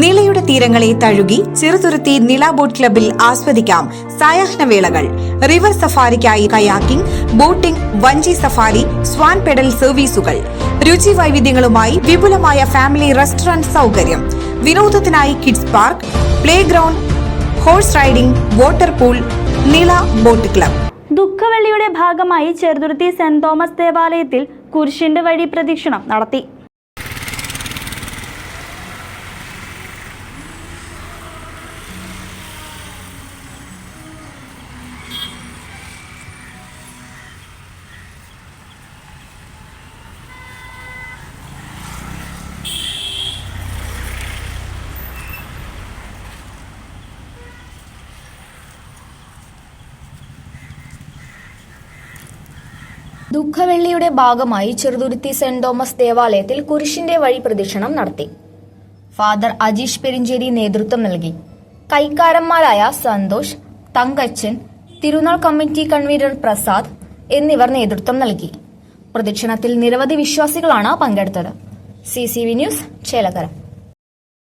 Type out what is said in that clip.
നിളയുടെ തീരങ്ങളെ തഴുകി ചെറുതുരുത്തി നില ബോട്ട് ക്ലബിൽ ആസ്വദിക്കാം സായാഹ്ന വേളകൾ. റിവർ സഫാരിക്കായി കയാക്കിംഗ് ബോട്ടിംഗ് വഞ്ചി സഫാരി സ്വാൻ പെഡൽ സർവീസുകൾ. രുചി വൈവിധ്യങ്ങളുമായി വിപുലമായ ഫാമിലി റെസ്റ്റോറന്റ് സൗകര്യം. വിനോദത്തിനായി kids park playground horse riding water pool Nila boat club. ദുഃഖവെള്ളിയുടെ ഭാഗമായി ചെറുതുരുത്തി സെന്റ് തോമസ് ദേവാലയത്തിൽ കുരിശിന്റെ വഴി പ്രദക്ഷിണം നടത്തി. ദുഃഖവെള്ളിയുടെ ഭാഗമായി ചെറുതുരുത്തി സെന്റ് തോമസ് ദേവാലയത്തിൽ കുരിശിന്റെ വഴി പ്രദക്ഷിണം നടത്തി. ഫാദർ അജീഷ് പെരിഞ്ചേരി നേതൃത്വം നൽകി. കൈക്കാരന്മാരായ സന്തോഷ് തങ്കച്ചൻ തിരുനാൾ കമ്മിറ്റി കൺവീനർ പ്രസാദ് എന്നിവർ നേതൃത്വം നൽകി. പ്രദക്ഷിണത്തിൽ നിരവധി വിശ്വാസികളാണ് പങ്കെടുത്തത്. C C V news Chelakkara.